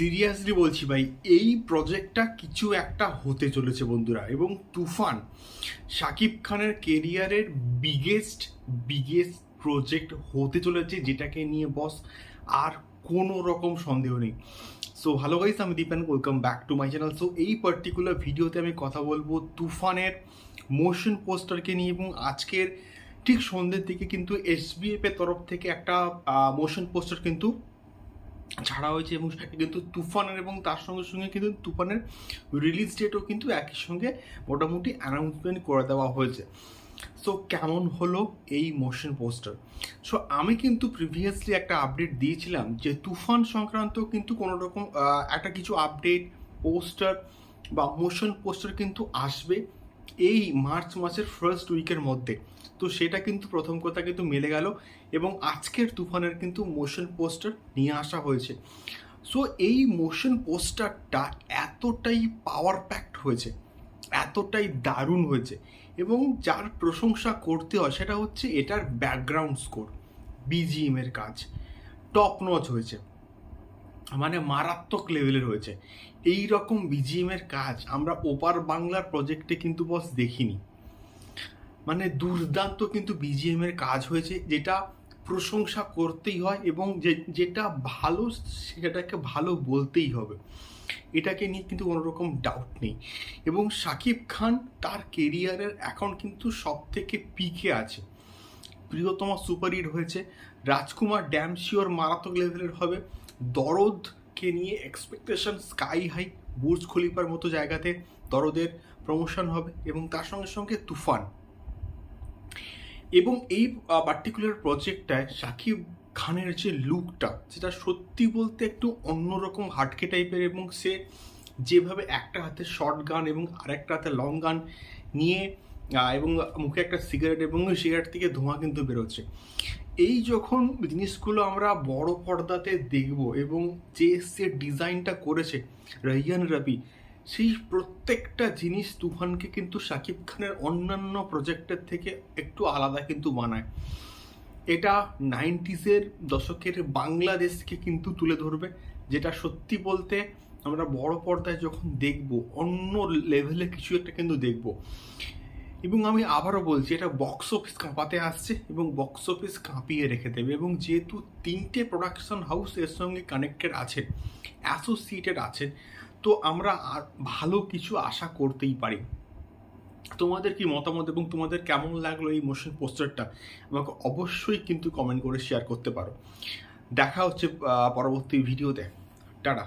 Seriously বলছি ভাই, এই প্রজেক্টটা কিছু একটা হতে চলেছে বন্ধুরা। এবং তুফান শাকিব খানের কেরিয়ারের বিগেস্ট বিগেস্ট প্রজেক্ট হতে চলেছে যেটাকে নিয়ে বস আর কোনো রকম সন্দেহ নেই। সো হ্যালো গাইস আমি Dipan welcome back to my channel so এই পার্টিকুলার ভিডিওতে আমি কথা বলব তুফানের মোশন পোস্টারকে নিয়ে এবং আজকের ঠিক সন্ধ্যের দিকে কিন্তু এসবিএফ এর তরফ থেকে একটা মোশন পোস্টার কিন্তু ছাড়া হয়েছে এবং কিন্তু তুফানের এবং তার সঙ্গে সঙ্গে কিন্তু তুফানের রিলিজ ডেটও কিন্তু একই সঙ্গে মোটামুটি অ্যানাউন্সমেন্ট করে দেওয়া হয়েছে। সো কেমন হলো এই মোশন পোস্টার সো আমি কিন্তু প্রিভিয়াসলি একটা আপডেট দিয়েছিলাম যে তুফান সংক্রান্ত কিন্তু কোনো রকম একটা কিছু আপডেট পোস্টার বা মোশন পোস্টার কিন্তু আসবে। এই মার্চ মাসের ফার্স্ট উইকের মধ্যে। তো সেটা কিন্তু প্রথম কথা কিন্তু মেলে গেল এবং আজকের তুফানের কিন্তু মোশন পোস্টার নিয়ে আসা হয়েছে। সো এই মোশন পোস্টারটা এতটাই পাওয়ার প্যাক্ট হয়েছে, এতটাই দারুণ হয়েছে এবং যার প্রশংসা করতে হয় সেটা হচ্ছে এটার ব্যাকগ্রাউন্ড স্কোর বিজিএম এর কাজ। টপ নচ হয়েছে। মানে মারাত্মক লেভেলের হয়েছে। এই রকম বিজিএম এর কাজ আমরা ওপার বাংলার প্রজেক্টে কিন্তু বস দেখিনি। মানে দুর্দান্ত কিন্তু বিজিএম এর কাজ হয়েছে, যেটা প্রশংসা করতেই হয় এবং যে, যেটা ভালো সেটাকে ভালো বলতেই হবে। এটাকে নিয়ে কিন্তু কোনো রকম ডাউট নেই। এবং শাকিব খান তার কেরিয়ারের এখন কিন্তু সব থেকে পিকে আছে। প্রিয়তমা সুপার হিট হয়েছে, রাজকুমার ড্যাম শিওর মারাত্মক লেভেলের হবে। দরদকে নিয়ে এক্সপেকটেশন স্কাই হাই বুর্জ খলিফার মতো জায়গাতে দরদের প্রমোশন হবে এবং তার সঙ্গে সঙ্গে তুফান। এবং এই পার্টিকুলার প্রজেক্টটায় সাকিব খানের যে লুকটা সেটা সত্যি বলতে একটু অন্যরকম হাটকে টাইপের এবং সে যেভাবে একটা হাতে শর্ট গান এবং আরেকটা হাতে লং গান নিয়ে এবং মুখে একটা সিগারেট এবং সিগারেট থেকে ধোঁয়া কিন্তু বেরোচ্ছে। এই যখন জিনিসগুলো আমরা বড় পর্দাতে দেখব এবং যে সে ডিজাইনটা করেছে রাইয়ান রবি, সেই প্রত্যেকটা জিনিস তুফানকে কিন্তু শাকিব খানের অন্যান্য প্রজেক্টের থেকে একটু আলাদা কিন্তু বানায়। এটা নাইনটিজের দশকের বাংলাদেশকে কিন্তু তুলে ধরবে। যেটা সত্যি বলতে আমরা বড় পর্দায় যখন দেখব, অন্য লেভেলে কিছু একটা কিন্তু দেখব। এবং আমি আবারও বলছি, এটা বক্স অফিস কাঁপাতে আসছে এবং বক্স অফিস কাঁপিয়ে রেখে দেবে এবং যেহেতু তিনটে প্রোডাকশন হাউস এর সঙ্গে কানেক্টেড আছে অ্যাসোসিয়েটেড আছে, তো আমরা আর ভালো কিছু আশা করতেই পারি। তোমাদের কি মতামত এবং তোমাদের কেমন লাগল এই মোশন পোস্টারটা আমাকে অবশ্যই কিন্তু কমেন্ট করে শেয়ার করতে পারো। দেখা হচ্ছে পরবর্তী ভিডিওতে টাটা।